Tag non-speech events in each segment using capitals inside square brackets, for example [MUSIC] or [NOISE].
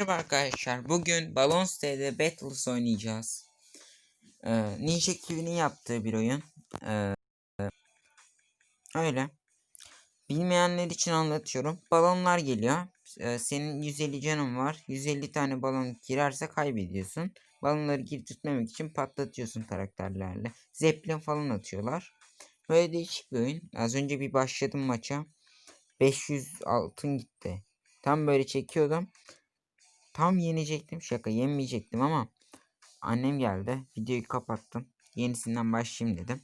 Merhaba arkadaşlar. Bugün Balon State'de Battles oynayacağız. Ee, Ninja Kiwi'nin yaptığı bir oyun. Ee, öyle. Bilmeyenler için anlatıyorum. Balonlar geliyor. Ee, senin 150 canın var. 150 tane balon girerse kaybediyorsun. Balonları girdirtmemek için patlatıyorsun karakterlerle. Zeppelin falan atıyorlar. Böyle değişik bir oyun. Az önce bir başladım maça. 500 altın gitti. Tam böyle çekiyordum. Tam yenecektim. Şaka yenmeyecektim ama annem geldi. Videoyu kapattım. Yenisinden başlayayım dedim.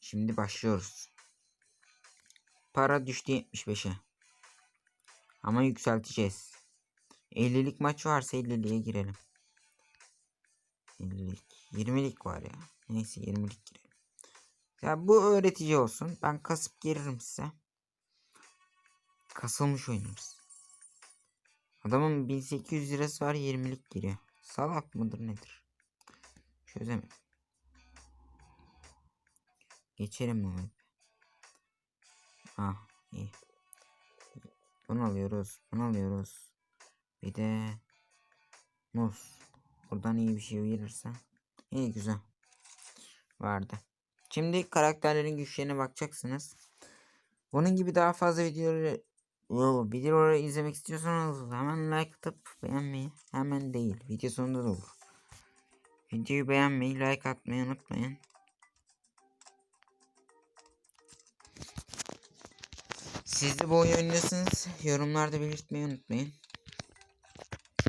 Şimdi başlıyoruz. Para düştü 75'e. Ama yükselteceğiz. 50'lik maç varsa 50'liğe girelim. 50'lik. 20'lik var ya. Neyse 20'lik girelim. Ya bu öğretici olsun. Ben kasıp gelirim size. Kasılmış oynarız. Adamın 1800 lirası var 20'lik giriyor. Salak mıdır nedir? Çözemedim. Geçelim mi? web? Ah iyi. Bunu alıyoruz. Bunu alıyoruz. Bir de muz. Buradan iyi bir şey verirse. İyi güzel. Vardı. Şimdi karakterlerin güçlerine bakacaksınız. Bunun gibi daha fazla videoları Yo, videoları izlemek istiyorsanız hemen like atıp beğenmeyi hemen değil video sonunda da olur. Videoyu beğenmeyi like atmayı unutmayın. Siz de bu oyunu oynuyorsanız yorumlarda belirtmeyi unutmayın.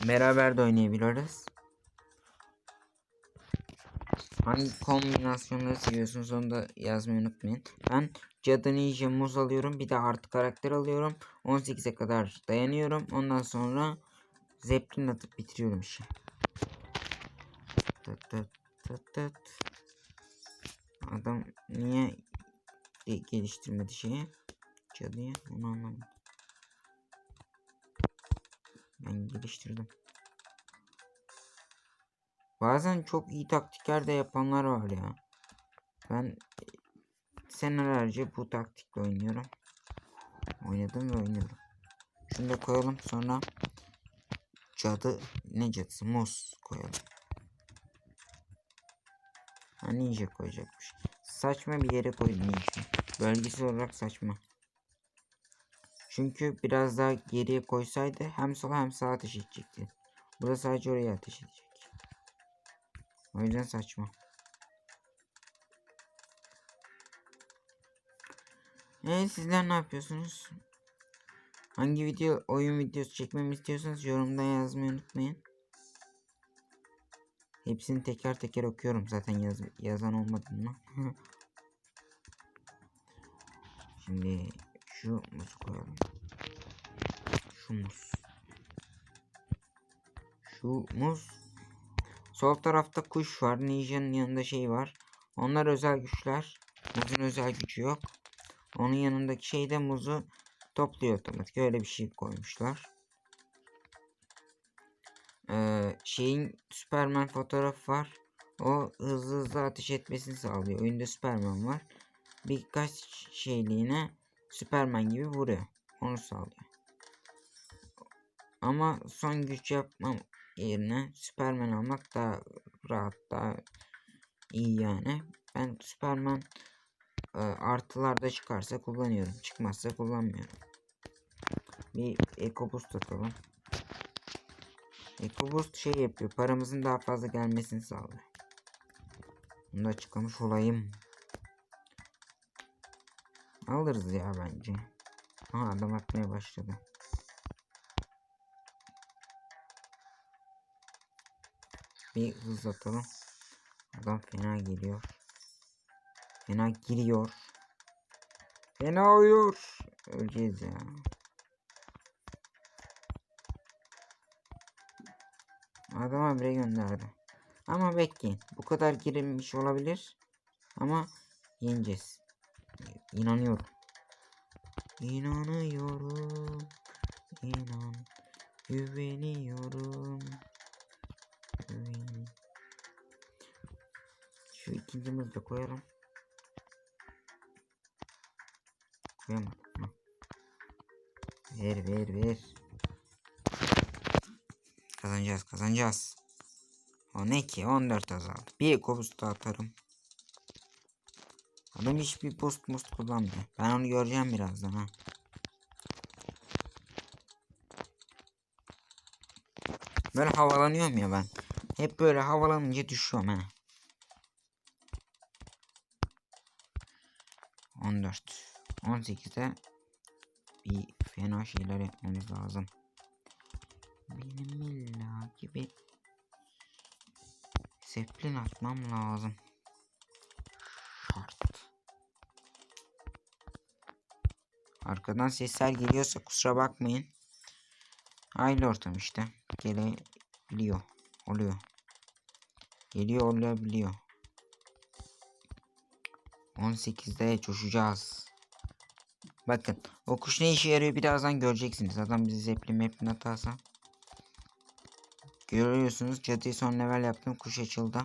Beraber de oynayabiliriz. Hangi kombinasyonları seviyorsunuz onu da yazmayı unutmayın. Ben Cadı Ninja Muz alıyorum. Bir de artı karakter alıyorum. 18'e kadar dayanıyorum. Ondan sonra Zeppelin atıp bitiriyorum işi. Tıt tıt tıt tıt. Adam niye geliştirmedi şeyi? Cadıyı onu anlamadım. Ben geliştirdim. Bazen çok iyi taktikler de yapanlar var ya. Ben senelerce bu taktikle oynuyorum. Oynadım ve oynuyorum. Şunu da koyalım sonra cadı ne cadısı muz koyalım. Ha ninja koyacakmış. Saçma bir yere koydum ninja. Bölgesi olarak saçma. Çünkü biraz daha geriye koysaydı hem sola hem sağa ateş edecekti. Burada sadece oraya ateş edecek. O yüzden saçma. Evet sizler ne yapıyorsunuz? Hangi video oyun videosu çekmemi istiyorsanız yorumda yazmayı unutmayın. Hepsini teker teker okuyorum zaten yaz, yazan olmadı mı? [LAUGHS] Şimdi şu muzu koyalım. Şu muz. Şu muz. Sol tarafta kuş var. Ninja'nın yanında şey var. Onlar özel güçler. Muzun özel gücü yok. Onun yanındaki şey de muzu topluyor otomatik. Öyle bir şey koymuşlar. Ee, şeyin Superman fotoğrafı var. O hızlı hızlı ateş etmesini sağlıyor. Oyunda Superman var. Birkaç şeyliğine Superman gibi vuruyor. Onu sağlıyor. Ama son güç yapmam yerine Superman almak daha rahat daha iyi yani. Ben Superman e, artılarda çıkarsa kullanıyorum. Çıkmazsa kullanmıyorum. Bir Eco Boost atalım. Eco Boost şey yapıyor. Paramızın daha fazla gelmesini sağlıyor. Bunu da açıklamış olayım. Alırız ya bence. Aha adam atmaya başladı. Bir hız atalım. Adam fena geliyor. Fena giriyor. Fena uyuyor. Öleceğiz ya. Adama bire gönderdi. Ama bekleyin. Bu kadar girilmiş olabilir. Ama yeneceğiz. İnanıyorum. İnanıyorum. İnan. Güveniyorum. Şu ikincimizi de koyalım. Koyamadım. Ver ver ver. Kazanacağız kazanacağız. O ne ki 14 azaldı. Bir ekobus da atarım. Adam hiçbir post must kullanmıyor. Ben onu göreceğim birazdan ha. Böyle havalanıyorum ya ben. Hep böyle havalanınca düşüyorum ha. 14 18'de bir fena şeyler yapmamız lazım. Benim illa gibi zeplin atmam lazım. Şart. Arkadan sesler geliyorsa kusura bakmayın. Aile ortam işte. Gelebiliyor. Oluyor. Geliyor olabiliyor. 18'de coşacağız. Bakın o kuş ne işe yarıyor birazdan göreceksiniz. Adam bizi zeplin meplin atarsa. Görüyorsunuz cadıyı son level yaptım kuş açıldı.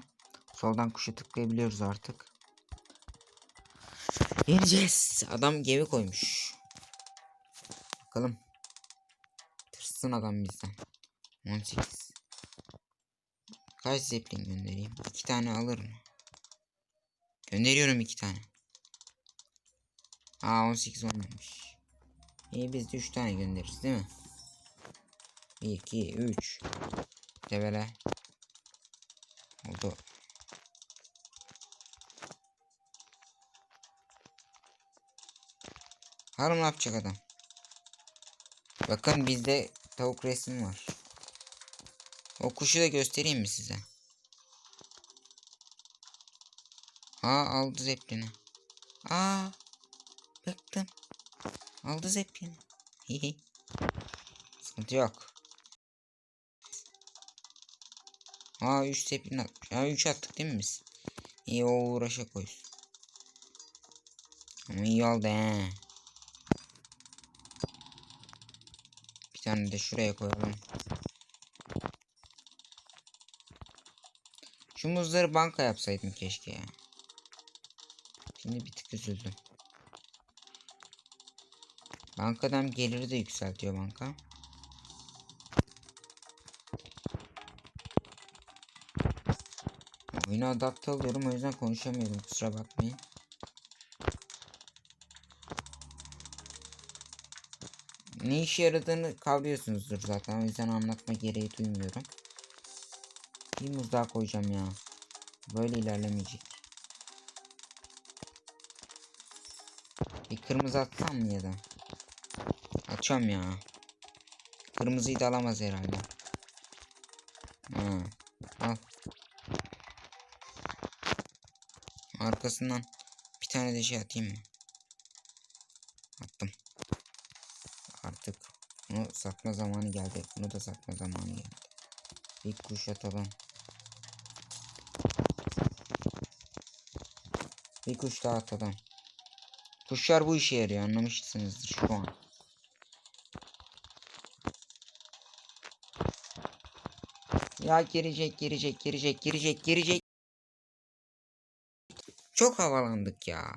Soldan kuşa tıklayabiliyoruz artık. Yeneceğiz. Adam gemi koymuş. Bakalım. Tırsın adam bizden. 18. Kaç zeplin göndereyim? İki tane alır mı? Gönderiyorum iki tane. Aa 18 olmamış. İyi biz de 3 tane göndeririz değil mi? 1 2 3 Devele. Oldu. Harun ne yapacak adam? Bakın bizde tavuk resmi var. O kuşu da göstereyim mi size? Aa aldı zeplini. Aa bıktım. Aldı zeplini. Hihi. [LAUGHS] Sıkıntı yok. Aa 3 zeplin atmış. Aa 3 attık değil mi biz? İyi o uğraşa koysun. Ama iyi oldu he. Bir tane de şuraya koyalım. Şu muzları banka yapsaydım keşke ya. Şimdi bir tık üzüldüm. Bankadan geliri de yükseltiyor banka. Oyuna adapte oluyorum o yüzden konuşamıyorum kusura bakmayın. Ne işe yaradığını kavruyorsunuzdur zaten o yüzden anlatma gereği duymuyorum. Bir muz daha koyacağım ya. Böyle ilerlemeyecek. Bir kırmızı atsam mı ya da? Açıyorum ya. Kırmızıyı da alamaz herhalde. Ha, al. Arkasından bir tane de şey atayım mı? Attım. Artık bunu satma zamanı geldi. Bunu da satma zamanı geldi. Bir kuş atalım. Bir kuş daha atalım. Kuşlar bu işe yarıyor anlamışsınızdır şu an. Ya girecek girecek girecek girecek girecek. Çok havalandık ya.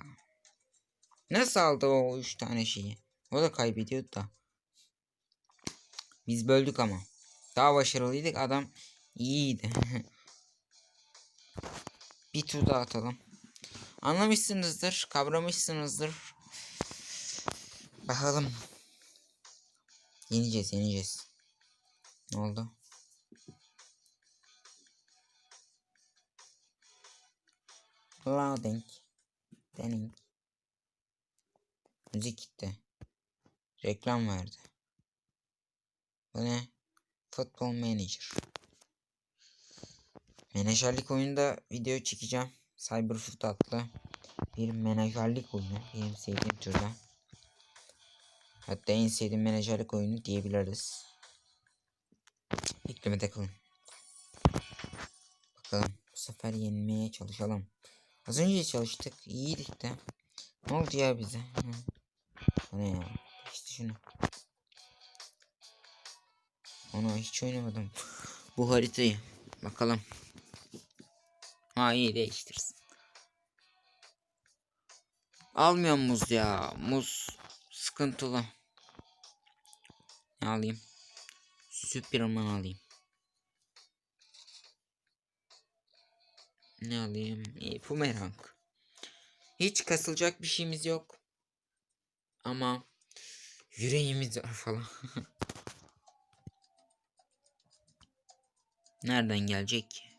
Nasıl aldı o üç tane şeyi? O da kaybediyordu da. Biz böldük ama. Daha başarılıydık adam iyiydi. [LAUGHS] Bir tur daha atalım. Anlamışsınızdır, kavramışsınızdır. Bakalım. Yeneceğiz, yeneceğiz. Ne oldu? Loading. Denning. Müzik gitti. Reklam verdi. Bu ne? Football Manager. Menajerlik oyunda video çekeceğim. Cyberfoot adlı bir menajerlik oyunu. Benim sevdiğim türden. Hatta en sevdiğim menajerlik oyunu diyebiliriz. Beklemede kalın. Bakalım bu sefer yenmeye çalışalım. Az önce çalıştık. iyiydik de. Ne oldu ya bize? Bu ne ya? İşte şunu. Onu hiç oynamadım. Bu haritayı. Bakalım. Ha iyi değiştirsin. Almıyor muz ya. Muz sıkıntılı. Ne alayım? Superman alayım. Ne alayım? E, Pumerang. Hiç kasılacak bir şeyimiz yok. Ama yüreğimiz var falan. [LAUGHS] Nereden gelecek ki?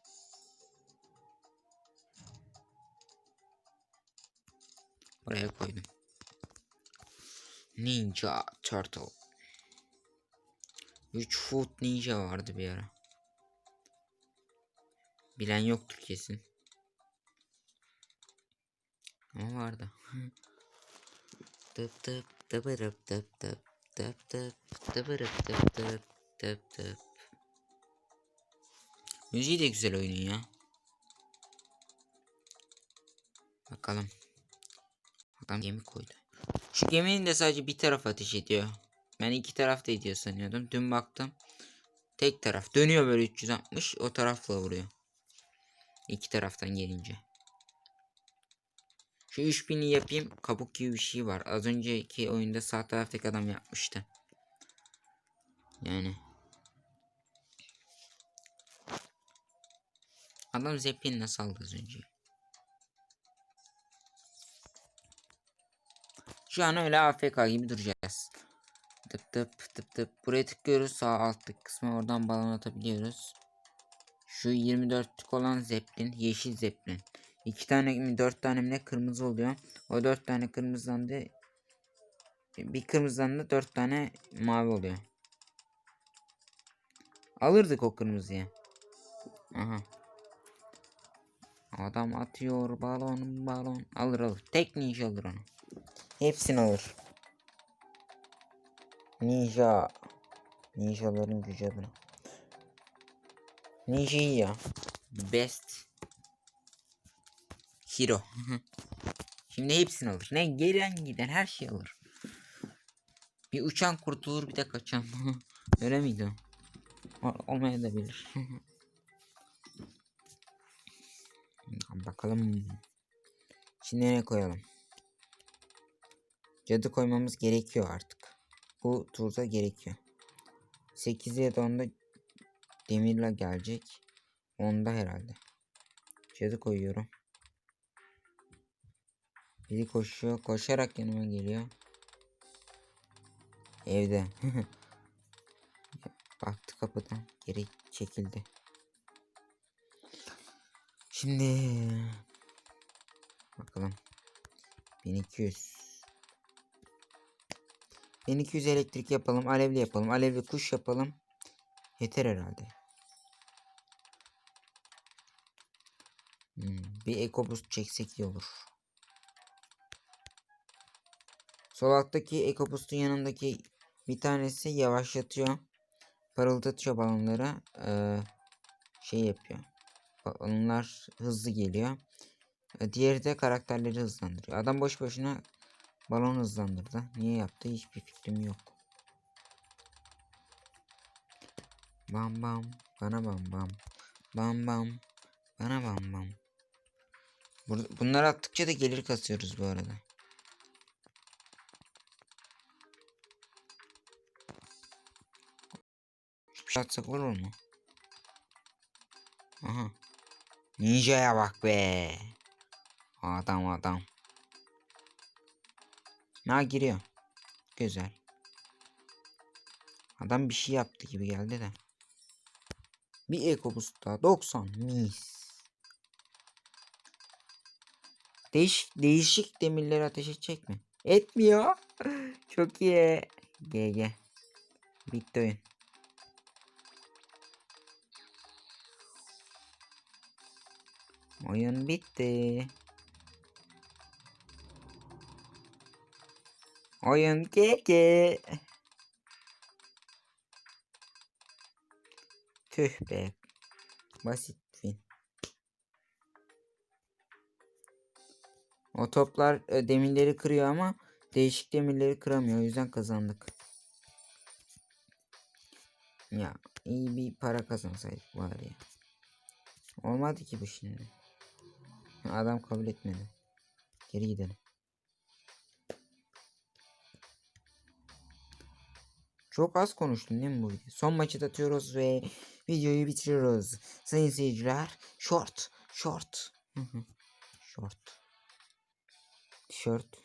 Oraya koydum. Ninja Turtle. 3 foot ninja vardı bir ara. Bilen yoktur kesin. Ama vardı. tıp tıp tıpırıp tıp tıp tıp tıp tıpırıp tıp tıp tıp tıp. Müziği de güzel oyunun ya. Bakalım. Adam gemi koydu. Şu geminin de sadece bir taraf ateş ediyor. Ben iki tarafta ediyor sanıyordum. Dün baktım. Tek taraf. Dönüyor böyle 360. O tarafla vuruyor. İki taraftan gelince. Şu 3000'i yapayım. Kabuk gibi bir şey var. Az önceki oyunda sağ taraftaki adam yapmıştı. Yani. Adam Zeppelin'le saldı az önce. Şu an öyle AFK gibi duracağız. Tıp tıp tıp tıp. Buraya tıklıyoruz. Sağ alttaki kısma oradan balon atabiliyoruz. Şu 24'lük olan zeplin. Yeşil zeplin. 2 tane mi 4 tane mi ne kırmızı oluyor. O 4 tane kırmızıdan da bir kırmızıdan da 4 tane mavi oluyor. Alırdık o kırmızıyı. Aha. Adam atıyor balon balon. Alır alır. Tek ninja alır onu. Hepsini alır. Ninja. Ninjaların gücü adına. Ninja ya. Best. Hero. [LAUGHS] Şimdi hepsini alır. Ne gelen giden her şey alır. Bir uçan kurtulur bir de kaçan. [LAUGHS] Öyle miydi? Ol- Olmaya. [LAUGHS] Bakalım. Şimdi ne koyalım? Cadı koymamız gerekiyor artık. Bu turda gerekiyor. 8'e ya da 10'da demirle gelecek. 10'da herhalde. Cadı koyuyorum. Biri koşuyor. Koşarak yanıma geliyor. Evde. [LAUGHS] Baktı kapıdan. Geri çekildi. Şimdi bakalım. 1200 1200 elektrik yapalım. Alevli yapalım. Alevli kuş yapalım. Yeter herhalde. Hmm, bir ekoboost çeksek iyi olur. Sol alttaki ekoboost'un yanındaki bir tanesi yavaşlatıyor. Parıldatıyor balonları. Ee, şey yapıyor. Balonlar hızlı geliyor. Diğeri de karakterleri hızlandırıyor. Adam boş boşuna balon hızlandırdı. Niye yaptı hiçbir fikrim yok. Bam bam bana bam bam. Bam bam bana bam bam. Bunları attıkça da gelir kasıyoruz bu arada. Bir şey atsak olur mu? Aha. Ninja'ya bak be. Adam adam. Ha giriyor. Güzel. Adam bir şey yaptı gibi geldi de. Bir ekoboost daha. 90 mis. Değişik, değişik demirleri ateş edecek mi? Etmiyor. [LAUGHS] Çok iyi. GG. Bitti oyun. Oyun bitti. Oyun GG. Tüh be. Basit fin. O toplar e, demirleri kırıyor ama değişik demirleri kıramıyor. O yüzden kazandık. Ya iyi bir para kazansaydık var ya. Olmadı ki bu şimdi. Adam kabul etmedi. Geri gidelim. Çok az konuştum değil mi bu video? Son maçı atıyoruz ve videoyu bitiriyoruz. Sayın seyirciler, short, short. Short. Tişört.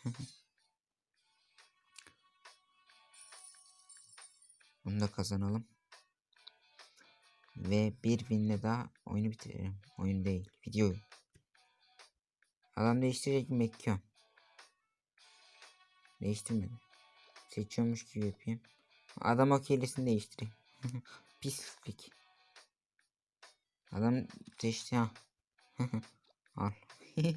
Bunu da kazanalım. Ve bir winle daha oyunu bitirelim. Oyun değil. Videoyu. Adam değiştirecek mi bekliyorum. Değiştirmedim. Seçiyormuş gibi yapayım. Adam okeylesini değiştireyim. [LAUGHS] Pislik. Adam seçti ha. [LAUGHS] Al. [LAUGHS]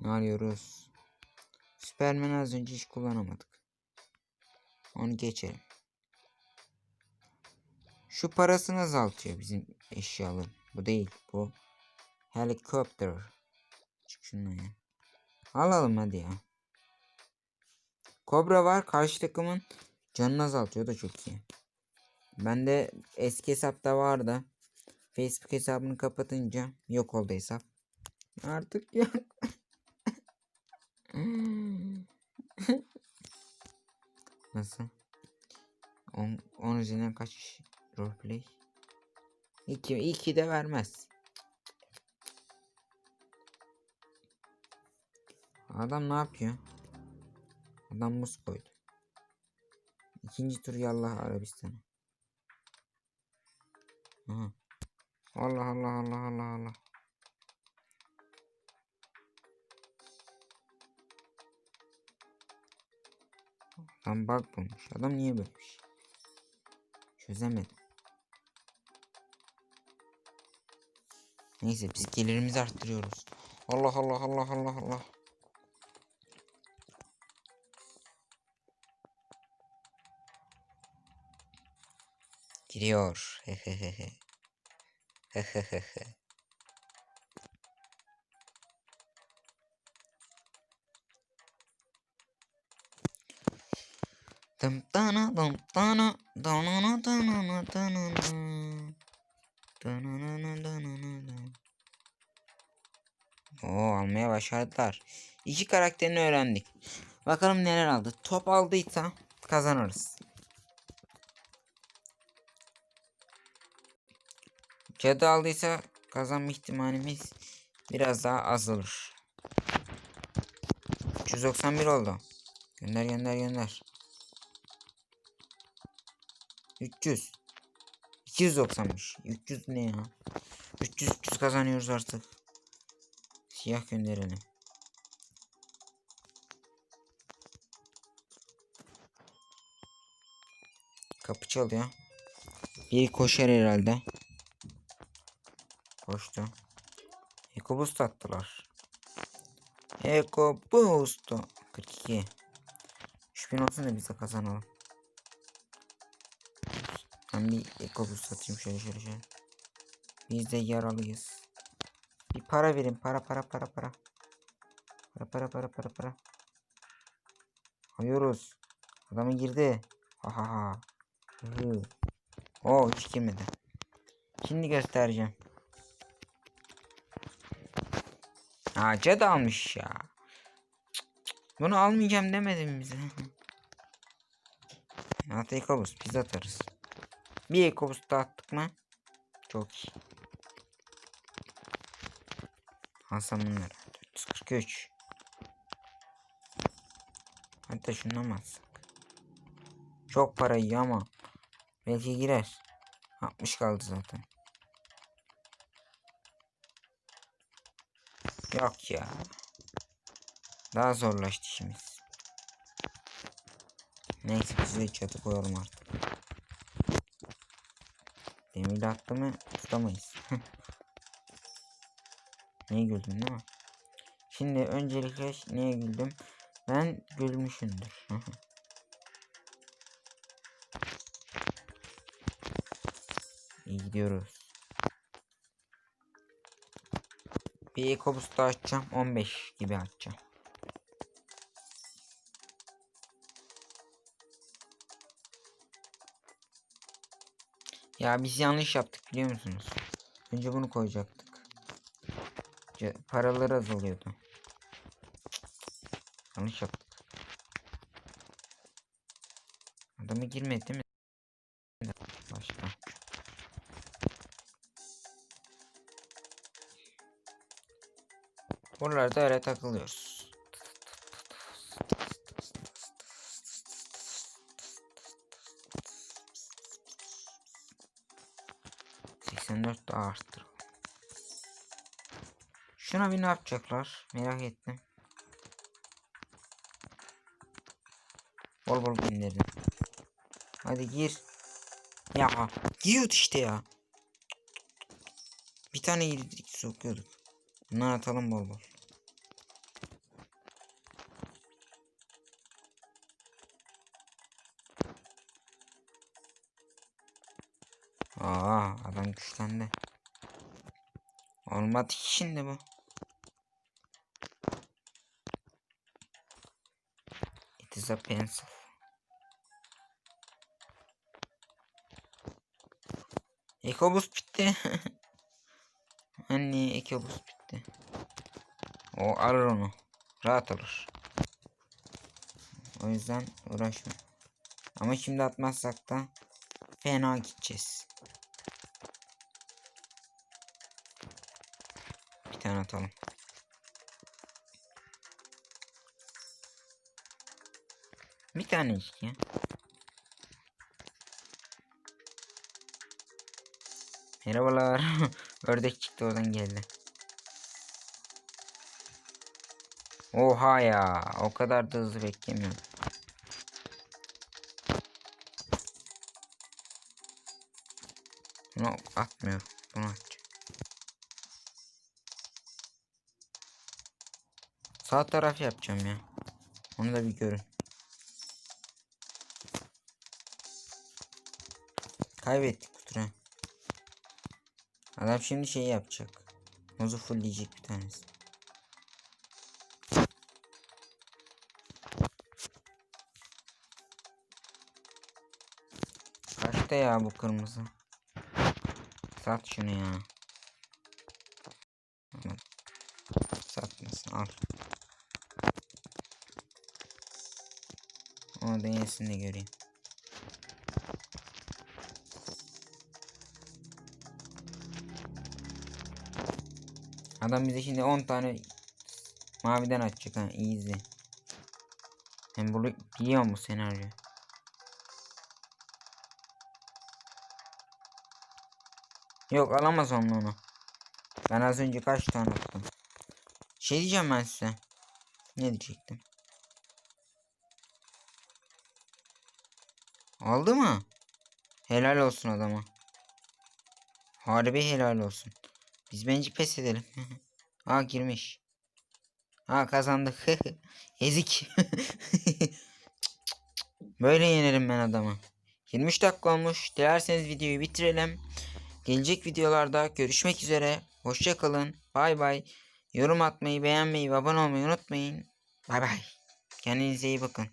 ne arıyoruz? Superman az önce hiç kullanamadık. Onu geçelim. Şu parasını azaltıyor bizim eşyaların. Bu değil. Bu helikopter. Çık şundan ya. Alalım hadi ya. Kobra var. Karşı takımın canını azaltıyor da çok iyi. Ben de eski hesapta vardı. Facebook hesabını kapatınca yok oldu hesap. Artık yok. [LAUGHS] Nasıl? 10 10 üzerinden kaç roleplay? 2 2 de vermez. Adam ne yapıyor? Adam muz koydu. İkinci tur yallah Arabistan'a. Allah Allah Allah Allah Allah. Adam bug bulmuş. Adam niye bir şey? Çözemedim. Neyse biz gelirimizi arttırıyoruz. Allah Allah Allah Allah Allah. Giriyor. [LAUGHS] Dım dana dım dana danana danana. Danana danana. Oo almaya başladılar. İki karakterini öğrendik. Bakalım neler aldı. Top aldıysa kazanırız. Cadı aldıysa kazanma ihtimalimiz biraz daha azalır. 391 oldu. Gönder gönder gönder. 300. 290'mış. 300 ne ya? 300 300 kazanıyoruz artık. Siyah gönderelim. Kapı çalıyor. Biri koşar herhalde. Koştu. Eko boost attılar. Eko boost. 42. 3000 olsun da biz kazanalım. Ben bir eko boost atayım şöyle şöyle şöyle. Biz de yaralıyız. Bir para verin. Para para para para. Para para para para para. Alıyoruz. Adamı girdi. Ha ha ha. Oo hiç girmedi. Şimdi göstereceğim. Ha cadı almış ya. Bunu almayacağım demedim bize. Hatta ekobus biz atarız. Bir ekobus da attık mı? Çok iyi. Hasan bunları. 443. Hatta şundan mı atsak? Çok para iyi ama. Belki girer. 60 kaldı zaten. Yok ya. Daha zorlaştı işimiz. Neyse biz de çatı koyalım artık. Demirde attı mı tutamayız. [LAUGHS] Niye güldün değil mi? Şimdi öncelikle niye güldüm? Ben gülmüşümdür. [LAUGHS] İyi gidiyoruz. Bir ekobus daha açacağım. 15 gibi açacağım. Ya biz yanlış yaptık biliyor musunuz? Önce bunu koyacaktık. Ce- Paraları azalıyordu. Yanlış yaptık. Adamı girmedi değil mi? Buralarda öyle takılıyoruz. Dört daha arttır. Şuna bir ne yapacaklar? Merak ettim. Bol bol gönderin. Hadi gir. Ya giriyordu işte ya. Bir tane girdik sokuyorduk. Bunları atalım bol bol. Aa adam güçlendi. Olmadı ki şimdi bu. It is a pencil. Ekobus bitti. [LAUGHS] Anne ekobus bitti. O alır onu. Rahat alır. O yüzden uğraşma. Ama şimdi atmazsak da fena gideceğiz. Tane atalım. Bir tane işte. Merhabalar. [LAUGHS] Ördek çıktı oradan geldi. Oha ya. O kadar da hızlı beklemiyorum. Bunu atmıyor. Bunu atacağım. Sağ taraf yapacağım ya. Onu da bir görün. Kaybettik kutura. Adam şimdi şey yapacak. Muzu fullleyecek bir tanesi. Kaçta ya bu kırmızı? Sat şunu ya. Satmasın al. Yenisini de göreyim. Adam bize şimdi 10 tane maviden açacak ha easy. Ben bunu biliyorum bu senaryo. Yok alamaz onu. Ben az önce kaç tane attım. Şey diyeceğim ben size. Ne diyecektim? Aldı mı? Helal olsun adama. Harbi helal olsun. Biz bence pes edelim. [LAUGHS] Aa girmiş. Aa kazandık. [LAUGHS] Ezik. [LAUGHS] Böyle yenerim ben adamı. 23 dakika olmuş. Dilerseniz videoyu bitirelim. Gelecek videolarda görüşmek üzere. Hoşça kalın. Bay bay. Yorum atmayı, beğenmeyi ve abone olmayı unutmayın. Bay bay. Kendinize iyi bakın.